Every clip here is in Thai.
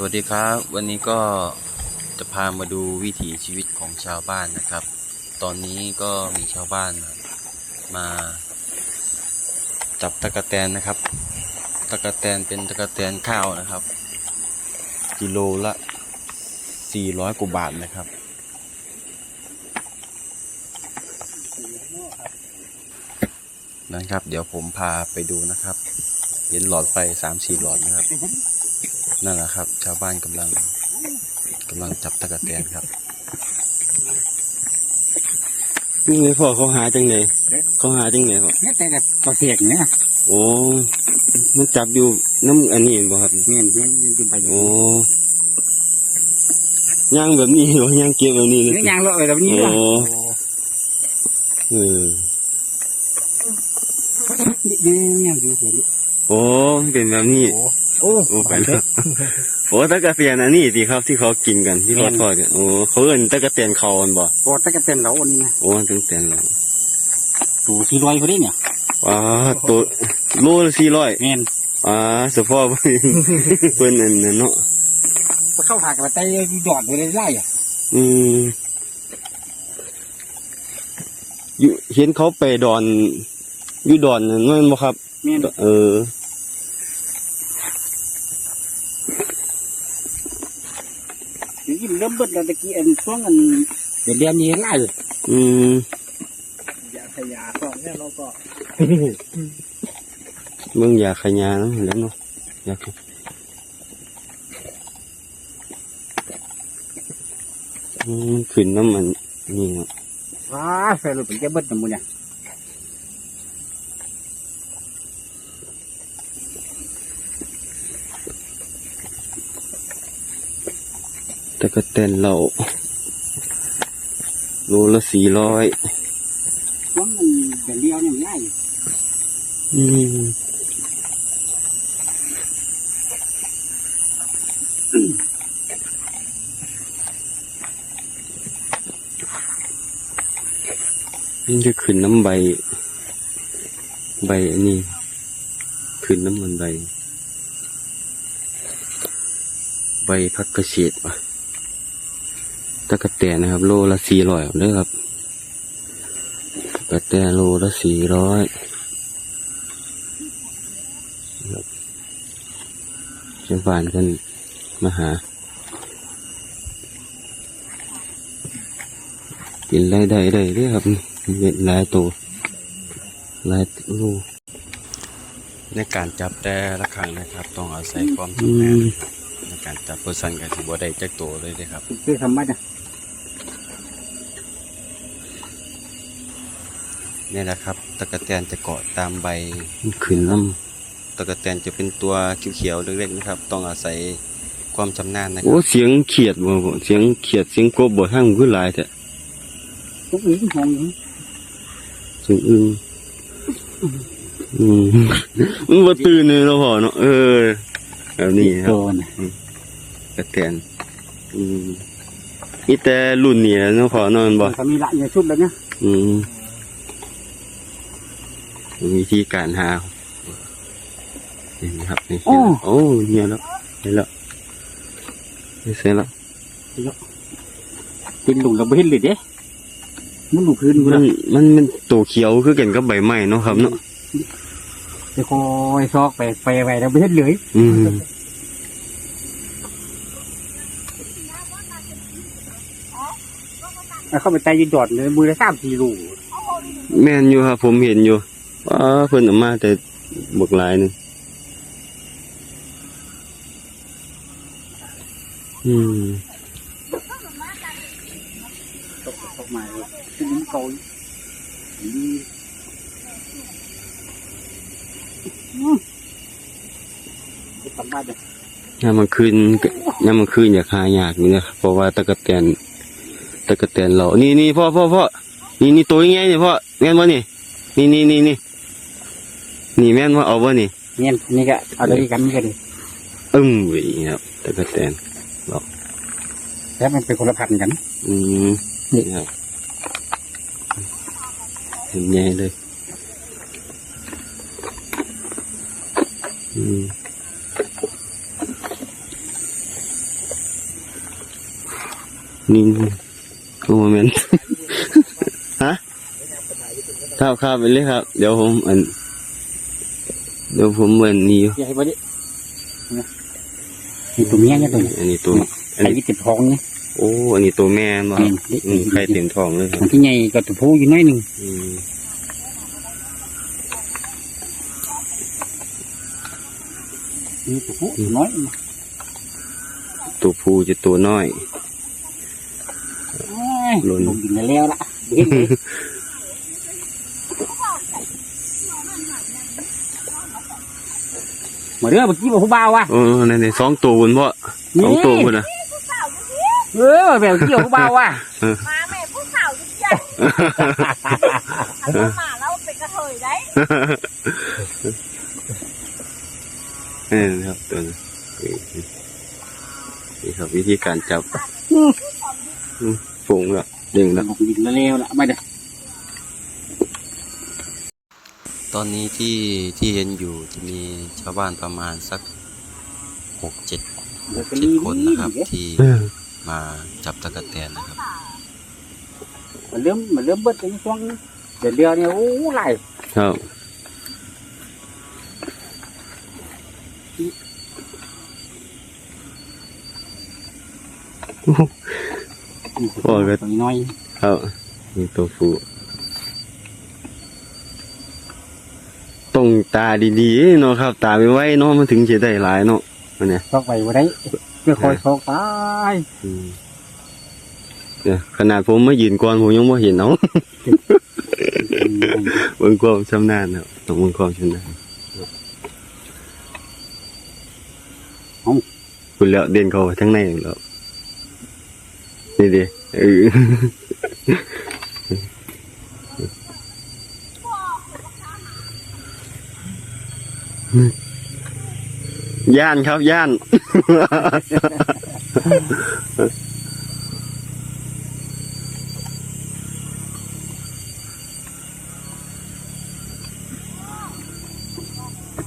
สวัสดีครับ วันนี้ก็จะพามาดูวิถีชีวิตของชาวบ้านนะครับ ตอนนี้ก็มีชาวบ้านมาจับตะกะแตนนะครับตะกะแตนเป็นตะกะแตนข้าวนะครับ กิโลละ 400กว่าบาทนะครับ นะครับ เดี๋ยวผมพาไปดูนะครับ เห็นหลอดไฟสามสี่หลอดนะครับ นั่นแหละครับ ชาวบ้านกำลังกำลังจับตะกะแตนครับนี่ไงพ่อเขาหาจังไหนเขาหาจังไหนพ่อเนี่ยแต่กับตัวเสียงเนี่ยโอ้มันจับอยู่น้ำอันนี้บ่ครับเงี้ยเนี่ยยืนไปอยู่โอ้ย่างแบบนี้เหรอย่างเก็บแบบนี้เลยเนี่ยยางเลอะแบบนี้โอ้ว่ะเออนี่เนี่ยดูเสียดิโอ้มันเป็นแบบนี้ โอ้โอ้ไปแล้วโอ้ตะกะเตียนอันนี้สิครับที่เขากินกันที่เขาทอดกันโอ้เขาเอิ้นตะกะเตียนเขาอันบ่โอ้ตะกะเต็นเราอันนี้นะโอ้ตะกะเตียนเราตูสี่ร้อยพอดีเนี่ยว้าตัวโลละสี่ร้อยเงี้ยอ่าเฉพาะเพิ่นเพิ่นอันนั้นเนาะเข้าหักมาใจหยอดไปเลยไล่อะอืมอยู่เห็นเขาไปดอนอยู่ดอนนั่นแมันบ่ครับเงี้ยเอ อยิ่งเริ่มเบิดแล้วตะกี้อันช่วงอันเดี๋ยวเรียนนี้ไล่อืมยาขยาก็เนี่ยเราก็เมืองอยากขยาเนาะแล้วเนาะอยากอืมขึ้นน้ำมันนี่เนาะว้าใส่รถเป็นจะเบิดทั้งหมดเนี่ย แต่ก็เต้นเราโลละสี่ร้อยช่วงอันเดี๋ยวเรียนเนี่ยไล่อืมมันจะขึ้นน้ำใบ ใบอันนี้ขึ้นน้ำมันใบ ใบพักเกษตรป่ะ ตะกะแตนนะครับ โลละสี่ร้อยเด้อครับตะกะแตนโลละสี่ร้อยเจ้าบ้านกันมาหา กินได้ได้ได้เด้อครับเห็ดหลายตัวหลายลูกในการจับแต่ละครั้งนะครับ ต้องอาศัยความอืชำนาญมในการจับเปอร์เซ็นต์กันสิบ่ได้จักตัวเลยเด้อครับคือทำมาเนี่ นี่แหละครับตะกะแตนจะเกาะตามใบมันขึ้นน้ตะกะแตนจะเป็นตัวเขียวๆเล็กๆนะครับ ต้องอาศัยความชำนาญนะำคโอ้รับเสียงเขียดบ่บ่เสียงเขียดเสียงกบบ่ห้างขึ้นหลายแต่ทุกอย่างห้องนี้เสียงอึ้งอืมมันบ่ตื่นเลยเนาะพ่อเนาะเออแบบนี้คโดรับนกระแตนอืมมีแต่รุ่นนี้แหละเนาะพ่อเนาะแม่นบ่เขามีละเอียดชุดแล้วเนี่ยอืม วิธีการหานี่ครับนี่เห็นแล้วโอ้เนี่ยแล้วเห็นแล้วเสร็จแล้วเป็นหลุมเราไม่เห็นเลยเด้มันหลุมพื้นกูมันะนมันมันตัวเขียวคือกันกับใบไม้เนาะครับเนาะจะคอยซอกไปไปไปเราไม่เห็นเลยอืมแล้วเข้าไปใต้ยืนจอดเลยมือละสามสี่ลูกแม่นอยู่ครับผมเห็นอยู่ ว้าเพิ่นมาแต่บักหลายหนึงอืมตกตกมาเลยที่นี่เกาทำบ้านเลยยามมันคืนยามมันคืนอยากหายากอยู่นะครับเพราะว่าตะกะแตนตะกะแตนเรานี่นี่พ่อพ่อพ่อนี่นี่ตัวยังไงเนี่ยพ่อแม่นบ่นี่นี่นี่นี่นี่ นี่แม่นว่าเอาบ่นี่เนี่ยนี่ก็เอาเลยกันนี่ก็ดีอึ้งเว้ยครับตะกะแตนแล้วมันเป็นคนละพันกัน อืมนี่ครับเห็นใหญ่เลย อืมนี่โมเมนต์ฮะครับครับไปเลยครับ เดี๋ยวผมอัน เดี๋ยวผมเหมือนนี่อยู่ใหญ่บ่ดินี่ตัวเมียเนี่ยตัวนี้อันนี้ตัวอันไข่นี้ติดท้องเนี่ยโอ้อันนี้ตัวแม่บ่นี่อืมไข่เต็มท้องเลยครับมันที่ใหญ่ก็ตัวผู้อยู่น้อยหนึ่งอืมนี่ตัวผู้ตัวน้อยตัวผู้จะตัวน้อยลงดินแล้วละเห็นไหม มาเรื่องเมื่อกี้บอกผู้บ่าวว่ะโอ้นั่นนี่สองตัวบนพ่อสองตัวบนนะเออแบบเกี่ยวผู้บ่าวว่ะมาแม่ผู้สาวยิ่งใหญ่อันนั้นมาแล้วเป็นกระเทยได้นี่นะครับตัวนี้นี่ครับวิธีการจับฝูงแล้วดึงแล้วลงดินแล้วละไม่ได้ ตอนนี้ที่ที่เห็นอยู่จะมีชาวบ้านประมาณสักหกเจ็ดเจ็ดคนนะครับ ที่มาจับตะกะแตนนะครับมันเริ่มมันเริ่มเบิดในช่วงเดือนเดียวเนี่ยโอ้ไหลายครับตัวน้อยครับนี่ตัวผู้ ต้องตาดีๆเนาะครับ ตาไม่ไว้เนาะมันถึงจะได้หลายเนาะมันเนี่ยซอกไปว่าได้เพื่อคอยซอกตายอืมเนี่ยขนาดผมมายืนก่อนผมยังไม่เห็นเนาะเบิ่งความชำนาญครับต้องเบิ่งความชำนาญคุณแล้วเด่นเขาทั้งในแล้วนี่ดิเออ ย่านครับย่าน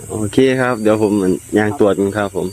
โอเคครับ เดี๋ยวผมยางตรวจกันครับผม